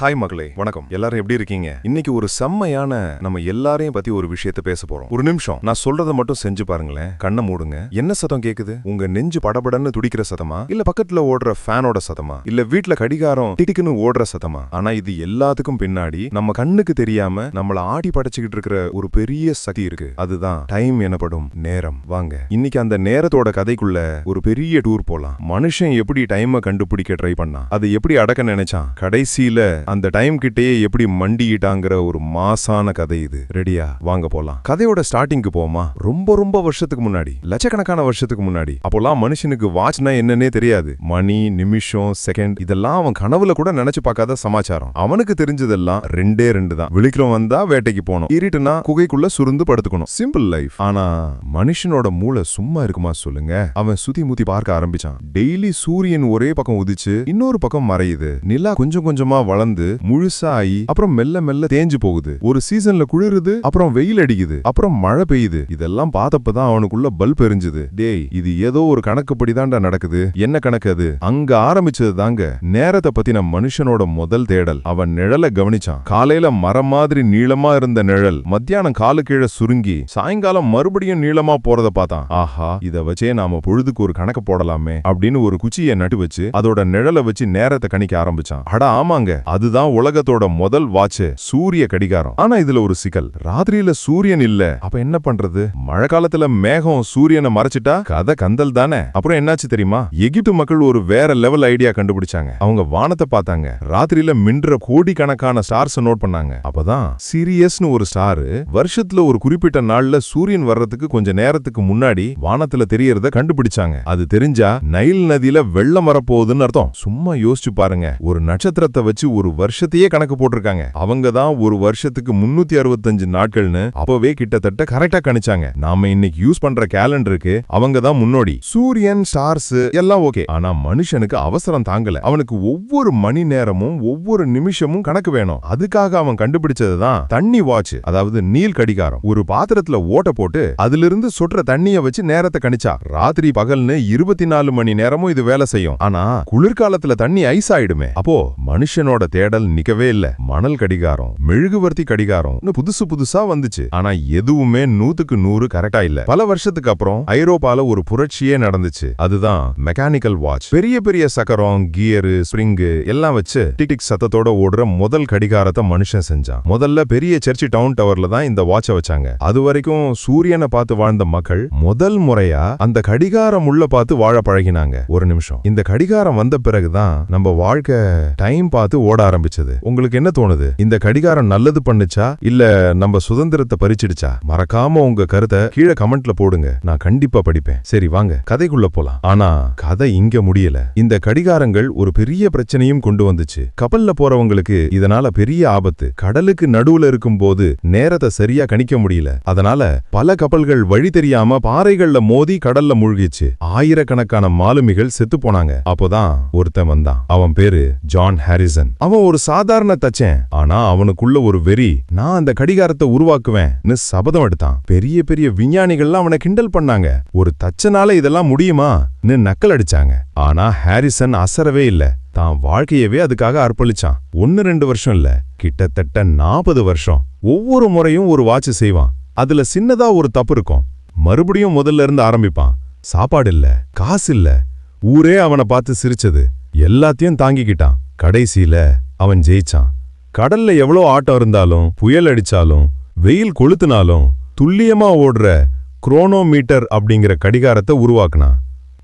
Hi மகளே வணக்கம். எல்லாரும் எப்படி இருக்கீங்க? இன்னைக்கு ஒரு செம்மையான நம்ம எல்லாரையும் பத்தி ஒரு விஷயத்த பேச போறோம். ஒரு நிமிஷம் நான் சொல்றத மட்டும் செஞ்சு பாருங்களேன். கண்ணை மூடுங்க. என்ன சத்தம் கேக்குது? உங்க நெஞ்சு படபடன்னு துடிக்கிற சத்தமா? இல்ல பக்கத்துல ஓடுற ஃபேனோட சத்தமா? இல்ல வீட்ல கடிகாரம் டிடிக்குன்னு ஓடுற சத்தமா? ஆனா இது எல்லாத்துக்கும் பின்னாடி நம்ம கண்ணுக்கு தெரியாம நம்மள ஆடி படைச்சுக்கிட்டு இருக்கிற ஒரு பெரிய சக்தி இருக்கு. அதுதான் டைம் எனப்படும் நேரம். வாங்க இன்னைக்கு அந்த நேரத்தோட கதைக்குள்ள ஒரு பெரிய டூர் போலாம். மனுஷன் எப்படி டைமை கண்டுபிடிக்க ட்ரை பண்ணா அதை எப்படி அடக்க நினைச்சான்? கடைசியில அந்த டைம் கிட்டேயே எப்படி மண்டியிட்டாங்கிற ஒரு மாசான கதை இது. ரெடியா வாங்க போலாம். கதையோட ஸ்டார்டிங்க்கு போமா ரொம்ப ரொம்ப வருஷத்துக்கு முன்னாடி. லட்சக்கணக்கான வருஷத்துக்கு முன்னாடி. அப்போல்லாம் மனுஷனுக்கு வாட்ச்னா என்னன்னே தெரியாது. மணி நிமிஷம் செகண்ட் இதெல்லாம் அவன் கனவுல கூட நினைச்சு பார்க்காத சமாச்சாரம். அவனுக்கு தெரிஞ்சதெல்லாம் ரெண்டே ரெண்டு தான். விழிக்கிறோம் வந்தா வேட்டைக்கு போனோம் இருட்டுனா குகைக்குள்ள சுருந்து படுத்துக்கணும். சிம்பிள் லைஃப் ஆனா மனுஷனோட மூளை சும்மா இருக்குமா சொல்லுங்க? அவன் சுத்தி முத்தி பார்க்க ஆரம்பிச்சான். டெய்லி சூரியன் ஒரே பக்கம் உதிச்சு இன்னொரு பக்கம் மறையுது. நிலா கொஞ்சம் கொஞ்சமா வளர்ந்து முழுசா முழுசாயி அப்புறம் மெல்ல மெல்ல தேஞ்சு போகுது. ஒரு சீசன்ல குளிருது அப்புறம் வெயில் அடிக்குது அப்புறம் மழை பெய்யுது. இதெல்லாம் பார்த்தப்பதான் அவனுக்குள்ள பல்ப் எரிஞ்சுது டேய் இது ஏதோ ஒரு கணக்குப்படி தான்டா நடக்குது. என்ன கணக்கு அது? அங்க ஆரம்பிச்சது தாங்க நேரத்தை பத்தின மனுஷனோட முதல் தேடல். அவன் நிழலை கவனிச்சான். காலையில மரம் மாதிரி நீளமா இருந்த நிழல். மத்தியானம் காலு கீழே சுருங்கி சாயங்காலம் மறுபடியும் நீளமா போறத பார்த்தான். ஆஹா இத வச்சே நாம பொழுதுக்கு ஒரு கணக்கு போடலாமே அப்படின்னு ஒரு குச்சியை நட்டு வச்சு அதோட நிழலை வச்சு நேரத்தை கணிக்க ஆரம்பிச்சான். அட ஆமாங்க. இதுதான் உலகத்தோட முதல் வாட்ச் சூரிய கடிகாரம். ஆனா இதுல ஒரு சிக்கல். ராத்திரியில சூரியன் இல்ல. அப்ப என்ன பண்றது? மழை காலத்துல மேகம் சூரியனை மறைச்சிட்டா கதை கந்தல் தானே. அப்புறம் என்னாச்சு தெரியுமா? எகிப்து மக்கள் ஒரு வேற லெவல் ஐடியா கண்டுபிடிச்சாங்க. அவங்க வானத்தை பார்த்தாங்க. ராத்திரியில மின்ற கோடிக்கணக்கான ஸ்டார்ஸ் நோட் பண்ணாங்க. அப்பதான் சீரியஸ்னு ஒரு ஸ்டாரு வருஷத்துல ஒரு குறிப்பிட்ட நாள்ல சூரியன் வர்றதுக்கு கொஞ்ச நேரத்துக்கு முன்னாடி வானத்துல தெரியறத கண்டுபிடிச்சாங்க. அது தெரிஞ்சா நைல் நதியில வெள்ளம் வரப்போகுதுன்னு அர்த்தம். சும்மா யோசிச்சு பாருங்க. ஒரு நட்சத்திரத்தை வச்சு ஒரு வருஷத்தையே கணக்கு போட்டிருக்காங்க. அவங்க தான் ஒரு வருஷத்துக்கு முன்னூத்தி அறுபத்தஞ்சு நாட்கள்னு அப்பவே கிட்டத்தட்ட கரெக்டா கணிச்சாங்க. நாம இன்னைக்கு யூஸ் பண்ற கேலண்டருக்கு அவங்க தான் முன்னோடி. சூரியன் ஸ்டார்ஸ் எல்லாம் ஓகே ஆனா மனுஷனுக்கு அவசரம் தாங்கல. அவனுக்கு ஒவ்வொரு மணி நேரமும் ஒவ்வொரு நிமிஷமும் கணக்கு வேணும். அதுக்காக அவன் கண்டுபிடிச்சதுதான் தண்ணி வாட்ச் அதாவது நீல் கடிகாரம். ஒரு பாத்திரத்துல ஓட்ட போட்டு அதுல இருந்து சுற்ற தண்ணிய வச்சு நேரத்தை கணிச்சா ராத்திரி பகல்னு இருபத்தி நாலு மணி நேரமும் இது வேலை செய்யும். ஆனா குளிர்காலத்துல தண்ணி ஐஸ் ஆயிடுமே. அப்போ மனுஷனோட தேடல் நிக்கவே இல்ல. மணல் கடிகாரம் மெழுகுவர்த்தி கடிகாரம் புதுசு புதுசா வந்துச்சு. ஆனா எதுவுமே நூத்துக்கு நூறு கரெக்டா இல்ல. பல வருஷத்துக்கு அப்புறம் ஐரோப்பால ஒரு புரட்சியே நடந்துச்சு. அதுதான் மெக்கானிக்கல் வாட்ச் பெரிய பெரிய சக்கரம் கியரு ஸ்ப்ரிங்கு எல்லாம் வச்சு டிக் சத்தத்தோட ஓடுற முதல் கடிகாரத்தை மனுஷன் செஞ்சான். முதல்ல பெரிய சர்ச்சி டவுன் டவர்ல தான் இந்த வாட்சை வச்சாங்க. அது வரைக்கும் சூரியனை பார்த்து வாழ்ந்த மக்கள் முதல் முறையா அந்த கடிகாரம் உள்ள பார்த்து வாழ பழகினாங்க. ஒரு நிமிஷம். இந்த கடிகாரம் வந்த பிறகுதான் நம்ம வாழ்க்கை டைம் பார்த்து ஓட ஆரம்பிச்சது. உங்களுக்கு என்ன தோணுது? இந்த கடிகாரம் நல்லது பண்ணுச்சா? இல்ல நம்ம சுதந்திரத்தை பறிச்சிடுச்சா? மறக்காம உங்க கருத்தை கீழே கமெண்ட்ல போடுங்க. நான் கண்டிப்பா படிப்பேன். சரி வாங்க. கதைக்குள்ள போலாம். ஆனா கதை இங்க முடியல. இந்த கடிகாரங்கள் ஒரு பெரிய பிரச்சனையும் கொண்டு வந்துச்சு. கப்பல்ல போறவங்களுக்கு இதனால பெரிய ஆபத்து. கடலுக்கு நடுவுல இருக்கும் போது நேரத்தை சரியா கணிக்க முடியல. அதனால பல கப்பல்கள் வழி தெரியாம பாறைகள்ல மோதி கடல்ல மூழ்கிச்சு ஆயிரக்கணக்கான மாலுமிகள் செத்து போனாங்க. அப்போதான் ஒருத்தன் வந்தான். அவன் பேரு ஜான் ஹாரிசன். அவன் ஒரு சாதாரண தச்சேன். ஆனா அவனுக்குள்ள ஒரு வெறி நான் அந்த கடிகாரத்தை உருவாக்குவேன்னு சபதம் எடுத்தான். பெரிய பெரிய விஞ்ஞானிகள்லாம் அவனை கிண்டல் பண்ணாங்க. ஒரு தச்சனால இதெல்லாம் முடியுமான்னு நக்கல் அடிச்சாங்க. ஆனா ஹாரிசன் அசரவே இல்ல. தான் வாழ்க்கையவே அதுக்காக அர்ப்பணிச்சான். ஒன்னு ரெண்டு வருஷம் இல்ல. கிட்டத்தட்ட நாற்பது வருஷம். ஒவ்வொரு முறையும் ஒரு வாட்ச் செய்வான். அதுல சின்னதா ஒரு தப்பு இருக்கும். மறுபடியும் முதல்ல இருந்து ஆரம்பிப்பான். சாப்பாடு இல்ல காசு இல்ல. ஊரே அவனை பார்த்து சிரிச்சது. எல்லாத்தையும் தாங்கிக்கிட்டான். கடைசியில அவன் ஜெயிச்சான். கடல்ல எவ்வளோ ஆட்டம் இருந்தாலும் புயல் அடிச்சாலும் வெயில் கொளுத்துனாலும் துல்லியமா ஓடுற குரோனோமீட்டர் அப்படிங்கிற கடிகாரத்தை உருவாக்குனான்.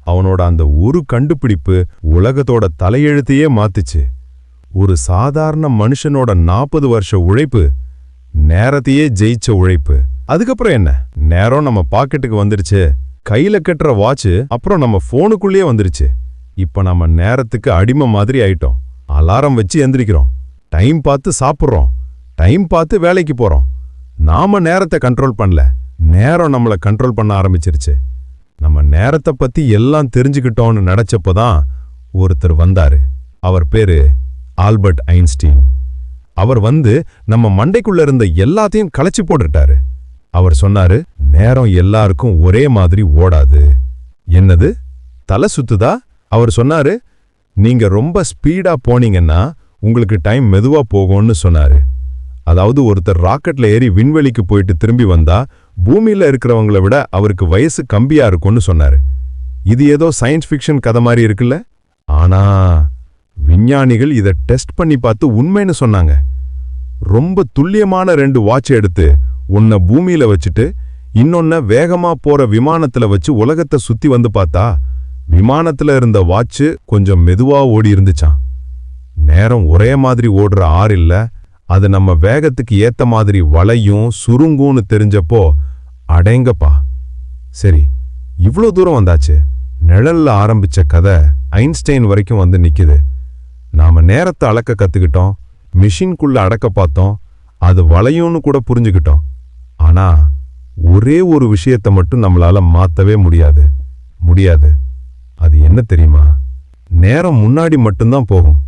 அவனோட அந்த ஒரு கண்டுபிடிப்பு உலகத்தோட தலையெழுத்தையே மாத்துச்சு. ஒரு சாதாரண மனுஷனோட நாற்பது வருஷ உழைப்பு நேரத்தையே ஜெயிச்ச உழைப்பு. அதுக்கப்புறம் என்ன? நேரம் நம்ம பாக்கெட்டுக்கு வந்துருச்சு. கையில கட்டுற வாட்ச் அப்புறம் நம்ம போனுக்குள்ளேயே வந்துருச்சு. இப்ப நம்ம நேரத்துக்கு அடிமை மாதிரி ஆயிட்டோம். அலாரம் வச்சு எந்திரிக்கிறோம். டைம் பார்த்து சாப்பிட்றோம். டைம் பார்த்து வேலைக்கு போகிறோம் நாம நேரத்தை கண்ட்ரோல் பண்ணல. நேரம் நம்மளை கண்ட்ரோல் பண்ண ஆரம்பிச்சிருச்சு. நம்ம நேரத்தை பற்றி எல்லாம் தெரிஞ்சுக்கிட்டோம்னு நினைச்சப்போதான் ஒருத்தர் வந்தாரு. அவர் பேரு ஆல்பர்ட் ஐன்ஸ்டீன். அவர் வந்து நம்ம மண்டைக்குள்ள இருந்த எல்லாத்தையும் களைச்சி போட்டுட்டாரு. அவர் சொன்னாரு நேரம் எல்லாருக்கும் ஒரே மாதிரி ஓடாது. என்னது? தலை சுத்துதா? அவர் சொன்னாரு நீங்க ரொம்ப ஸ்பீடா போனீங்கன்னா உங்களுக்கு டைம் மெதுவா போகும்னு சொன்னாரு. அதாவது ஒருத்தர் ராக்கெட்ல ஏறி விண்வெளிக்கு போயிட்டு திரும்பி வந்தா பூமியில இருக்கிறவங்கள விட அவருக்கு வயசு கம்மியா இருக்கும்னு சொன்னாரு. இது ஏதோ சயின்ஸ் ஃபிக்ஷன் கதை மாதிரி இருக்குல்ல? ஆனா விஞ்ஞானிகள் இதை டெஸ்ட் பண்ணி பார்த்து உண்மைன்னு சொன்னாங்க. ரொம்ப துல்லியமான ரெண்டு வாட்ச் எடுத்து ஒன்ன பூமியில வச்சுட்டு இன்னொன்ன வேகமா போற விமானத்துல வச்சு உலகத்தை சுத்தி வந்து பார்த்தா விமானத்துல இருந்த வாட்சு கொஞ்சம் மெதுவா ஓடி இருந்துச்சான் நேரம் ஒரே மாதிரி ஓடுற ஆறு இல்ல. அது நம்ம வேகத்துக்கு ஏத்த மாதிரி வளையும் சுருங்கும்னு தெரிஞ்சப்போ அடேங்கப்பா. சரி இவ்வளோ தூரம் வந்தாச்சு. நிழல்ல ஆரம்பிச்ச கதை ஐன்ஸ்டைன் வரைக்கும் வந்து நிக்குது. நாம நேரத்தை அளக்க கத்துக்கிட்டோம். மிஷின்குள்ள அடக்க பார்த்தோம். அது வளையும்னு கூட புரிஞ்சுக்கிட்டோம். ஆனா ஒரே ஒரு விஷயத்தை மட்டும் நம்மளால மாத்தவே முடியாது. முடியாது. அது என்ன தெரியுமா? நேரம் முன்னாடி மட்டும்தான் போகும்.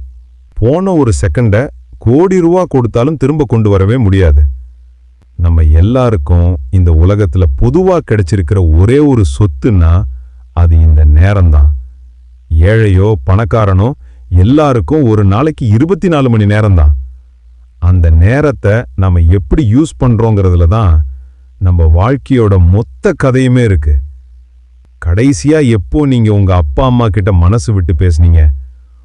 போன ஒரு செகண்டை கோடி ரூபா கொடுத்தாலும் திரும்ப கொண்டு வரவே முடியாது. நம்ம எல்லாருக்கும் இந்த உலகத்தில் பொதுவாக கிடைச்சிருக்கிற ஒரே ஒரு சொத்துன்னா அது இந்த நேரம்தான். ஏழையோ பணக்காரனோ எல்லாருக்கும் ஒரு நாளைக்கு இருபத்தி நாலு மணி நேரம்தான். அந்த நேரத்தை நம்ம எப்படி யூஸ் பண்ணுறோங்கிறதுல தான் நம்ம வாழ்க்கையோட மொத்த கதையுமே இருக்குது கடைசியா எப்போ நீங்க உங்க அப்பா அம்மா கிட்ட மனசு விட்டு பேசுனீங்க?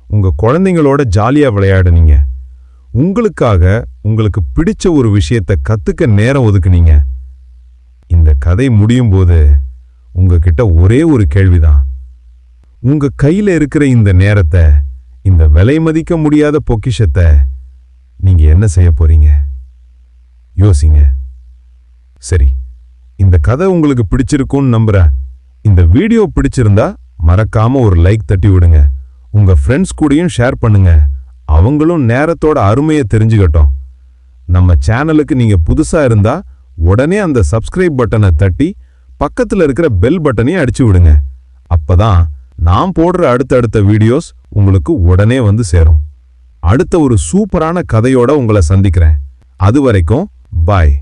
உங்க குழந்தைங்களோட ஜாலியா விளையாடுனீங்க. உங்களுக்காக உங்களுக்கு பிடிச்ச ஒரு விஷயத்தை கத்துக்க நேரம் ஒதுக்குனீங்க. இந்த கதை முடியும் போது உங்ககிட்ட ஒரே ஒரு கேள்விதான். உங்க கையில இருக்கிற இந்த நேரத்தை இந்த விலை மதிக்க முடியாத பொக்கிஷத்தை நீங்க என்ன செய்ய போறீங்க? யோசிங்க. சரி இந்த கதை உங்களுக்கு பிடிச்சிருக்கும்னு நம்புறேன். இந்த வீடியோ பிடிச்சிருந்தா மறக்காம ஒரு லைக் தட்டி விடுங்க. உங்க ஃப்ரெண்ட்ஸ் கூடயும் ஷேர் பண்ணுங்க. அவங்களும் நேரத்தோட அருமையை தெரிஞ்சுக்கட்டும். நம்ம சேனலுக்கு நீங்க புதுசா இருந்தா உடனே அந்த சப்ஸ்கிரைப் பட்டனை தட்டி பக்கத்தில் இருக்கிற பெல் பட்டனையும் அடிச்சு விடுங்க. அப்பதான் நான் போடுற அடுத்தடுத்த வீடியோஸ் உங்களுக்கு உடனே வந்து சேரும். அடுத்த ஒரு சூப்பரான கதையோட உங்களை சந்திக்கிறேன். அது வரைக்கும் பாய்